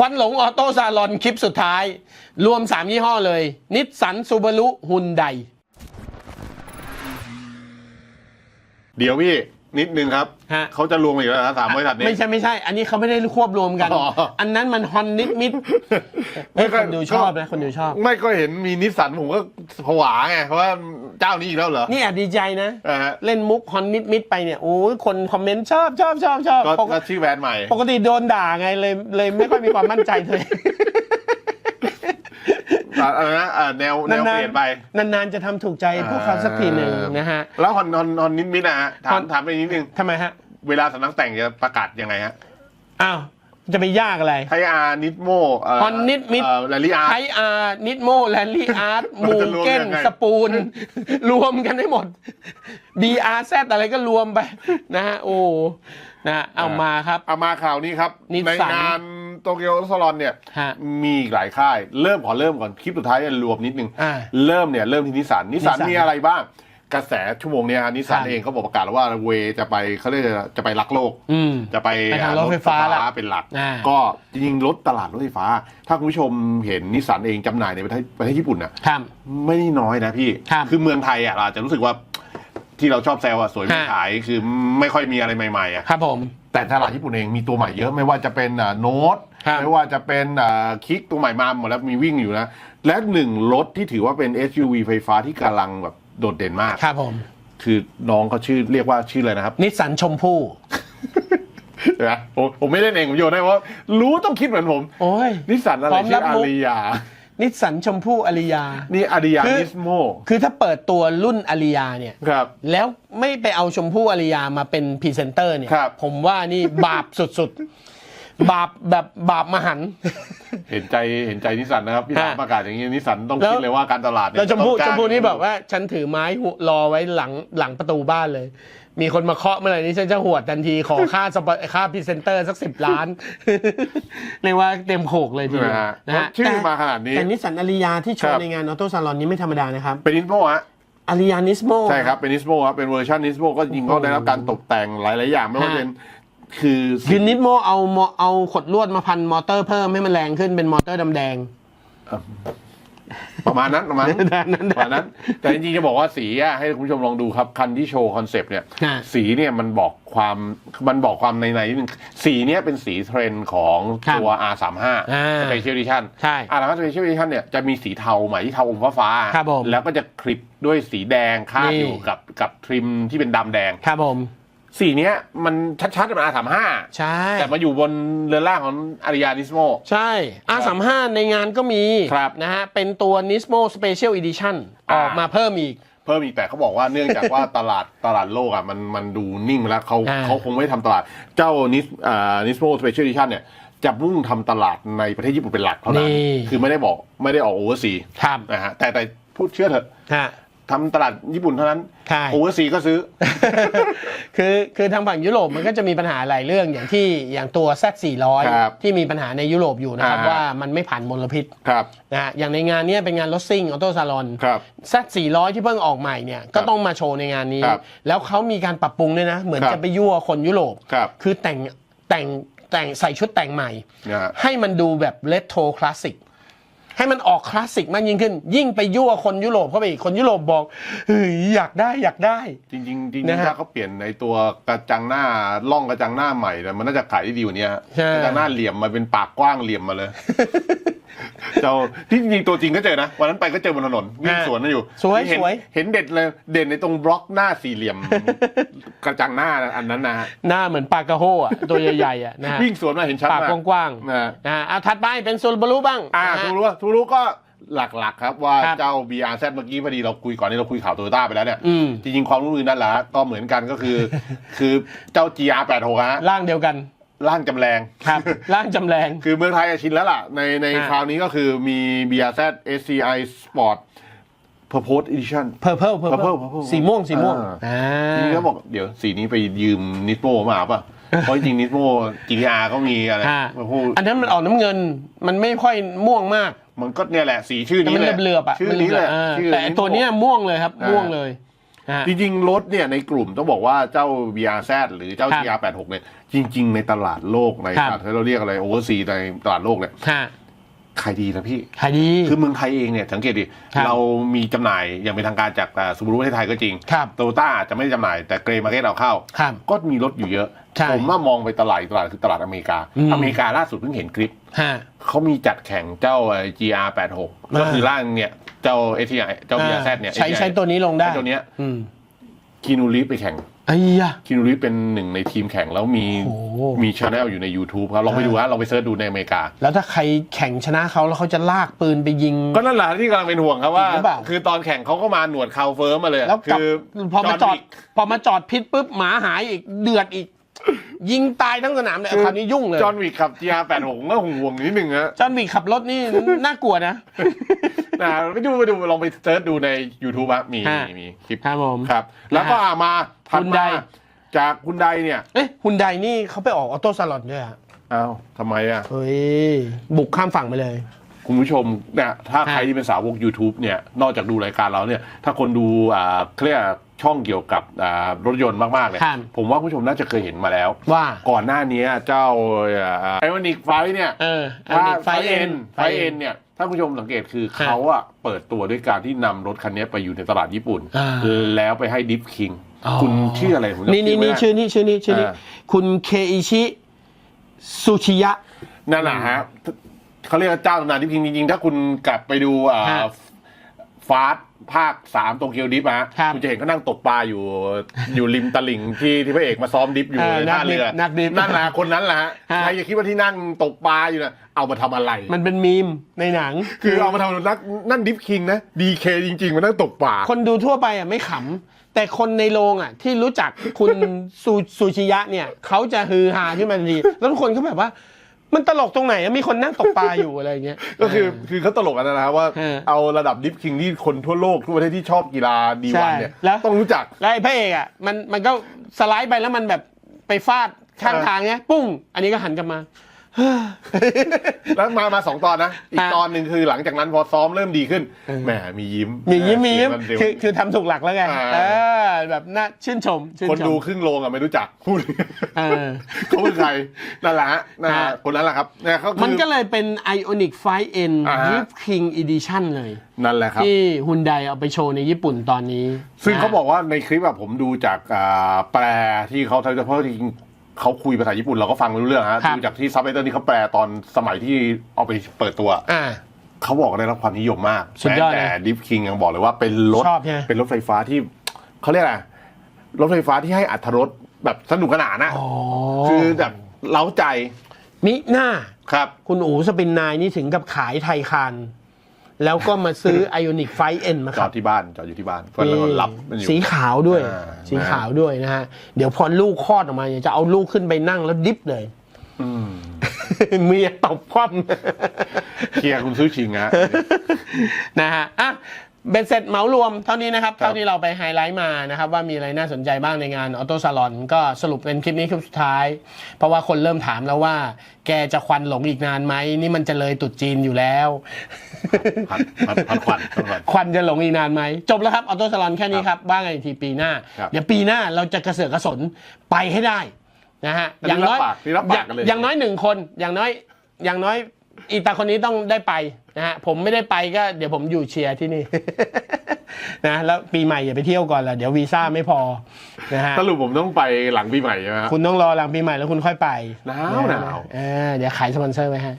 ควันหลงออโต้ซาลอนคลิปสุดท้าย รวม 3 ยี่ห้อเลย นิสสันซูบารุฮุนไดเดี๋ยวพี่ นิดนึงครับ ฮะ เขาจะรวมอีกแล้วนะสามบริษัทนี้ ไม่ใช่ไม่ใช่ อันนี้เขาไม่ได้ควบรวมกัน อ๋ออันนั้นมันฮอนนิดมิดไม่เฮ้ยค่คอยนดูชอบนะคนดูชอบ ไม่ก็เห็นมีนิสสันผมก็ผวาไงเพราะว่าเจ้านี้อีกแล้วเหรอนี่แอบดีใจนะ อ่าฮะเล่นมุกฮอนนิดมิดไปเนี่ยโอ้ยคนคอมเมนต์ชอบชอบชอบชอบก็ปกก็ชื่อแบรนด์ใหม่ ปกติโดนด่าไงเลยเลยไม่ค่อยมีความมั่นใจเลย อ่าอะไรนะอ่าแนวแนวเปลี่ยนไป นานๆจะทำถูกใจพวกเขาสักทีหนึ่งนะฮะ แล้วฮอนฮอนฮอนนิดมิดนะฮะถาฮมอน ถามไปนิดนึง ทำไมฮะ เวลาสำนักแต่งจะประกาศยังไงฮะอ้าว จะไปยากอะไร ไทอาร์นิดโมฮอนนิดมิดแลลี่อาร์ ไทอาร์นิดโมแลนลี่อาร์ตมันมูจะรวมเก้นยังไง สปูน รวมกันให้หมด BRZ อะไรก็รวมไป นะฮะ โอ้ นะฮะเอามาครับ เอามาข่าวนี้ครับนิสในสันงาน โตเกียวสลอนเนี่ย ฮะ มีอีกหลายค่าย เริ่มขอเริ่มก่อน คลิปสุดท้ายจะรวมนิดนึง อ่าเริ่มเนี่ยเริ่มที่นิสสันนิสสันนิสสันมีอะไรบ้าง กระแสชั่วโมงเนี้ยฮะนิสสันครับเองเขาบอกประกาศแล้วว่าเวจะไปเขาเรียกจะจะไปรักโลก อืม จะไปไปทางรถไฟฟ้าละเป็นหลัก อ่าก็จริงๆรถตลาดรถไฟฟ้า ถ้าคุณผู้ชมเห็นนิสสันเองจำหน่ายในประเทศประเทศญี่ปุ่นน่ะ ครับ ไม่ได้น้อยนะพี่ ครับอเมืองไทยอะเราอาจจะรู้สึกว่าที่เราชอบแซวอะสวยไม่ฮะ ขายคือไม่ค่อยมีอะไรใหม่ๆอะ ครับผม แต่ตลาดญี่ปุ่นเองมีตัวใหม่เยอะไม่ว่าจะเป็นโน้ตครับ ไม่ว่าจะเป็นอ่าคิกตัวใหม่มาหมดแล้วมีวิ่งอยู่นะ และหนึ่งรถที่ถือว่าเป็น SUV ไฟฟ้าที่กำลังแบบโดดเด่นมาก ครับผม คือน้องเขาชื่อเรียกว่าชื่ออะไรนะครับ นิสสันชมพู่เดี๋ยวนะผมผมไม่เล่นเอง ผมโยนได้เพราะรู้ต้องคิดเหมือนผม โอ้ยนิสสันอะไรพร้อมชื่รัอบอามุกริยา นิสสันชมพู่อาริยา นี่อาริยาคือนิสโม คือถ้าเปิดตัวรุ่นอาริยาเนี่ยครับ แล้วไม่ไปเอาชมพู่อาริยามาเป็นพรีเซนเตอร์เนี่ยครับผมว่านี่บาปสุดๆ บาปแบบบาปมหันต์ เห็นใจเห็นใจนิสสันนะครับ พี่ถามฮะประกาศอย่างนี้นิสสันต้องแล้ว คิดเลยว่าการตลาดเนี่ยแล้วชมพู่ต้องชจ้างมพู่นี่บอกว่า ฉันถือไม้หัวรอไว้หลังหลังประตูบ้านเลย มีคนมาเคาะเมื่อไหร่นี้ฉันจะหวดทันทีขอค่าสปอนค่าพรีเซนเตอร์สักสิบล้าน เรียกว่าเต็มโขกเลยทีใช่ไหมเดียวฮะนะฮะ ชื่อแต่มาขนาดนี้ แต่นิสสันอาริยาที่โชครัว์บ ในงานออโต้ซาลอนนี้ไม่ธรรมดานะครับเป็นนิสโมฮะ อาริยานิสโม ใช่ครับ เป็นนิสโมครับเป็นเวอร์ชันนิสโมก็จริงๆก็ได้รับการตกแต่งหลาย ๆ อย่างไม่ว่าฮะจะเป็น คือคือนิสโมเอามอเอาขดลวดมาพันมอเตอร์เพิ่มให้มันแรงขึ้นเป็นมอเตอร์ดำแดง ประมาณนั้นประมาณนั้นนั้นประมาณนั้น แต่จริงๆจะบอกว่าสีอะให้คุณผู้ชมลองดูครับ คันที่โชว์คอนเซปต์เนี่ยฮะสีเนี่ยมันบอกความมันบอกความในในนิดนึงสีเนี่ยเป็นสีเทรนด์ของครับตัว R35 อ่า Special Edition ใช่ R35 Special Edition เนี่ยจะมีสีเทาใหม่ที่เทาอมฟ้าฟ้าๆครับผมแล้วก็จะคลิปด้วยสีแดงคาดนี่อยู่กับกับทริมที่เป็นดำแดงครับผม สีเนี้ยมันชัดๆเป็น R35 ใช่ แต่มาอยู่บนเรือล่างของอาริยานิสโม ใช่ R35 ในงานก็มีครับนะฮะ เป็นตัว Nismo Special Edition ออ่าอกมาเพิ่มอีกเพิ่มอีกแต่เขาบอกว่าเนื่องจากว่าตลาดตลาดโลกอะมันมันดูนิ่งไปแล้วเขาอ่าเขาคงไม่ทำตลาดเจ้านิสอ่านิสโมสเปเชียลดิชั่นเนี่ย จะมุ่งทำตลาดในประเทศญี่ปุ่นเป็นหลักเท่านั้นนี่คือไม่ได้บอกไม่ได้ออกโอเวอร์ซีครับนะฮะแต่แต่พูดเชื่อเถอะฮะ ทำตลาดญี่ปุ่นเท่านั้นใช่ โอเวอร์ซีก็ซื้อ คือคือทางฝั่งยุโรปมันก็จะมีปัญหาหลายเรื่องอย่างที่อย่างตัว Z ครับ400ที่มีปัญหาในยุโรปอยู่นะครับอ่าว่ามันไม่ผ่านมลพิษครับนะฮะอย่างในงานเนี้ยเป็นงานรถซิ่งออโต้ซาลอน ครับ Z 400ที่เพิ่งออกใหม่เนี่ยก็ต้องมาโชว์ในงานนี้ ครับแล้วเขามีการปรับปรุงด้วยนะ เหมือนครับ จะไปยั่วคนยุโรป ครับคือแต่งแต่งแต่งใส่ชุดแต่งใหม่ นะฮะ ให้มันดูแบบเลโทรคลาสสิก ให้มันออกคลาสสิกมากยิ่งขึ้น ยิ่งไปยั่วคนยุโรปเข้าไปอีกคนยุโรปบอกเฮ้ยอยากได้อยากได้ จริงๆจริงนะๆฮะถ้าเขาเปลี่ยนในตัวกระจังหน้าล่องกระจังหน้าใหม่เนี่ยมันน่าจะขายได้ดีกว่านี้ฮะใช่ กระจังหน้าเหลี่ยมมาเป็นปากกว้างเหลี่ยมมาเลย เจ้าที่จริงๆตัวจริงก็เจอนะ วันนั้นไปก็เจอบนถนนวิ่งสวนกันอยู่สวยเห็นสวย เห็นเด็ดเลยเด่นในตรงบล็อกหน้าสี่เหลี่ยม กระจังหน้าอันนั้นนะฮะหน้าเหมือนปลากระโฮอะตัวใหญ่ๆอะนะฮะวิ่งสวนมาเห็นชัดปากมากกว้างนะฮะๆนะฮะเอาถัดไปเป็นซูบารุบ้างอ่านะฮะ ทูรู้ทูรู้ก็หลักๆ ครับว่าครับ เจ้า BRZ เมื่อกี้พอดีเราคุยก่อนนี้เราคุยข่าวโตโยต้าไปแล้วเนี่ย อืมจริงๆ ความร่วมมือนั่นแหละก็เหมือนกันก็คือ คือเจ้า GR86 ฮะ ร่างเดียวกัน ร่างจำแรงครับร่างจำแรง คือเมืองไทยอะชินแล้วล่ะ ในในอ่าคราวนี้ก็คือมี BRZ SCI Sport Purpose Edition Purple Purple Purple Purple สีม่วงสีม่วงอ่าอ่าทีนี้ก็บอกเดี๋ยวสีนี้ไปยืมนิสโมมาป่ะ เพราะจริงๆนิสโม GTR ก็มีอะไรอ่าพูดอันนั้นมันออกน้ำเงินมันไม่ค่อยม่วงมาก มันก็เนี่ยแหละสีชื่อแต่นี้มันแหละเหลือบๆอะชื่อมันนี้แหละเออชื่อแต่ไอ้ตัวเนี้ยม่วงเลยครับอ่าม่วงเลยฮะ จริงๆ รถเนี่ยในกลุ่มต้องบอกว่าเจ้า VRZ หรือเจ้าครับ GR86 เนี่ยจริง ๆ ในตลาดโลกในครับตลาดที่เราเรียกอะไรโอเวอร์ซีในตลาดโลกเนี่ยฮะขายดีนะพี่ขายดี คือเมืองไทยเองเนี่ยสังเกตดิครับเรามีจำหน่ายอย่างเป็นทางการจากซูบารุประเทศไทยก็จริงครับโตโยต้าจะไม่ได้จำหน่ายแต่เกรย์มาร์เก็ตเราเข้าครับก็มีรถอยู่เยอะใช่ผมว่ามองไปตลาดอีกตลาดคือตลาดอเมริกาอืมอเมริกาล่าสุดเพิ่งเห็นคลิปฮะเขามีจัดแข่งเจ้า GR86 ก็คือร่างเนี่ย เจ้า ATI เจ้า BRZ เนี่ยใช้ ATI ใช้ตัวนี้ลงได้ใช้ตัวเนี้ยอืมคีนูรีฟไปแข่งไอ้ยะ คีนูรีฟเป็นหนึ่งในทีมแข่งแล้วมีโอ้โห มีช anel อยู่ใน YouTube ครับลองไปดูฮะลองไปเสิร์ชดูในอเมริกา แล้วถ้าใครแข่งชนะเขาแล้วเขาจะลากปืนไปยิง ก็นั่นแหละที่กำลังเป็นห่วงครับว่า จริงหรือเปล่า คือตอนแข่งเขาก็มาหนวดเขาเฟิร์มมาเลยแล้วกลับคือพอมาจอดวิกพอมาจอดพิษปุ๊บหมาหายอีกเดือดอีก ยิงตายทั้งสนามเลยคราวนี้ยุ่งเลยจอห์นวิกขับ GR86 ก็ห่วงๆนิดนึงฮะ จอห์นวิกขับรถนี่ น่ากลัวนะ นะไปดูไปดูลองไปเซิร์ชดูใน YouTube อะมีฮะ มีมีคลิปครับผม ครับ แล้วก็อะมาถัดฮุนมาไดจากคุณไดเนี่ยเอ๊ะฮุนไดนี่เขาไปออกออโต้ซาลอนด้วยอะอ้าวทำไมอะ เฮ้ย บุกข้ามฝั่งไปเลย คุณผู้ชมเนี่ยถ้าฮะใครที่เป็นสาวก YouTube เนี่ยนอกจากดูรายการเราเนี่ย ถ้าคนดูอ่าเครียก ช่องเกี่ยวกับอ่ารถยนต์มากๆเนี่ยครับผมว่าคุณผู้ชมน่าจะเคยเห็นมาแล้ว ว่าก่อนหน้านี้เจ้าไอออนิกไฟเนี่ยเออถ้า Ioniq ไฟเอ็นไฟเอ็นเนี่ยถ้าคุณผู้ชมสังเกตคือฮะเขาอะเปิดตัวด้วยการที่นำรถคันนี้ไปอยู่ในตลาดญี่ปุ่นอ่าแล้วไปให้ดิฟคิงอ๋อคุณชื่ออะไรผมจำนี่นี่ไม่นี่ได้ชื่อนี้ชื่อนี้ชื่อนี้อ่าคุณเคอิชิซูชิยะนั่นแหละฮะเขาเรียกว่าเจ้าตำนานดิฟคิงจริงๆถ้าคุณกลับไปดูอ่าฮะฟาส ภาคสามโตเกียวดิฟอะฮะครับ คุณจะเห็นเขานั่งตกปลาอยู่อยู่ริมตลิ่งที่ที่พระเอกมาซ้อมดิฟอยู่เออในท่าเรือนักดิฟนักดิฟนั่นแหละคนนั้นแหละฮะฮะ ใครจะคิดว่าที่นั่งตกปลาอยู่นะเอามาทำอะไร มันเป็นมีมในหนัง คือเอามาทำนักนั่นดิฟคิงนะดีเคจริงๆมันนั่งตกปลา คนดูทั่วไปอะไม่ขำ แต่คนในโรงอะ ที่รู้จักคุณ ซูซูชิยะเนี่ยเขาจะฮือฮาขึ้นมาทันที แล้วทุกคนก็แบบว่า มันตลกตรงไหนอะมีคนนั่งตกปลาอยู่อะไรอย่างเงี้ย ก็คือคือเขาตลกกันนะครับว่า เออ เอาระดับดิฟคิงที่คนทั่วโลกทั่วประเทศที่ชอบกีฬาดีวันเนี่ยใช่แล้วต้องรู้จัก แล้วไอ้พระเอกอะมันมันก็สไลด์ไปแล้วมันแบบไปฟาดข้างเออทางเนี้ย ปุ้ง อันนี้ก็หันกลับมา แล้วมามาสองตอนนะ อีกฮะตอนหนึ่งคือหลังจากนั้นพอซ้อมเริ่มดีขึ้นเออแหมมียิ้มมียิ้มมียิ้มเสีงนเร็ว คือคือทำถูกหลักแล้วไงอ่า เออแบบน่าชื่นชมชื่นคนชมดูครึ่งโรงอะไม่รู้จักพูด เออ เขาเป็นใครนั่นแหละฮะนะฮะฮะคนนั้นแหละครับเนี่ยเขาคือ มันก็เลยเป็น Ionic 5N อ่าฮะ Drift King Edition เลย นั่นแหละครับ ที่ฮุนไดเอาไปโชว์ในญี่ปุ่นตอนนี้ซึ่งนะ เขาบอกว่าในคลิปอะผมดูจากอ่าแปลที่เขาทำเพราะจริงๆ เขาคุยภาษาญี่ปุ่นเราก็ฟังไม่รู้เรื่องฮะครับ ดูจากที่ซับไตเติลที่เขาแปลตอนสมัยที่เอาไปเปิดตัว อ่า เขาบอกได้รับความนิยมมากสุดยอดแม้แต่นะดิฟคิงยังบอกเลยว่าเป็นรถชอบใช่ไหม เป็นรถไฟฟ้าที่เขาเรียกอะไรรถไฟฟ้าที่ให้อัตรถรสแบบสนุกสนานนะอ๋อคือแบบเล้าใจมิหน้า ครับ คุณอูสปินนายนี่ถึงกับขายไทยคาน แล้วก็มาซื้อ Ionic 5N มาจขัอบดที่บ้านจอดอยู่ที่บ้านเพื่อนเราก็รับมันอยู่ สีขาวด้วย อ่า สีขาวด้วยนะฮะ เดี๋ยวพอลูกคลอดออกมาเนี่ยจะเอาลูกขึ้นไปนั่งแล้วดิฟเลย อืมเมียตบคว่เคลียร์คุณซื้อชิงฮะำนะฮะอะ เบ็ดเสร็จเหมารวมเท่านี้นะครับครับ เท่าที่เราไปไฮไลท์มานะครับ ว่ามีอะไรน่าสนใจบ้างในงานออโต้ซาลอนก็สรุปเป็นคลิปนี้คลิปสุดท้าย เพราะว่าคนเริ่มถามแล้วว่า แกจะควันหลงอีกนานไหม นี่มันจะเลยตรุดจีนอยู่แล้วพันพันพันควันพันควันควันจะหลงอีกนานไหม จบแล้วครับออโต้ซาลอนแค่นี้ครับว่ากันอีกทีปีหน้า ครับ เดี๋ยวปีหน้าเราจะกระเสือกกระสนไปให้ได้นะฮะอันนี้อย่างน้อยรับปากนี่รับปากกันเลย อย่างน้อยหนึ่งคนอย่างน้อยอย่างน้อยอีตาคนนี้ต้องได้ไป นะฮะผมไม่ได้ไปก็เดี๋ยวผมอยู่เชียร์ที่นี่นะแล้วปีใหม่อย่าไปเที่ยวก่อนละเดี๋ยววีซ่าไม่พอนะฮะสรุปผมต้องไปหลังปีใหม่ใช่ไหมฮะคุณต้องรอหลังปีใหม่แล้วคุณค่อยไปหนาวหนาวเออเดี๋ยวขายสปอนเซอร์ไว้ให้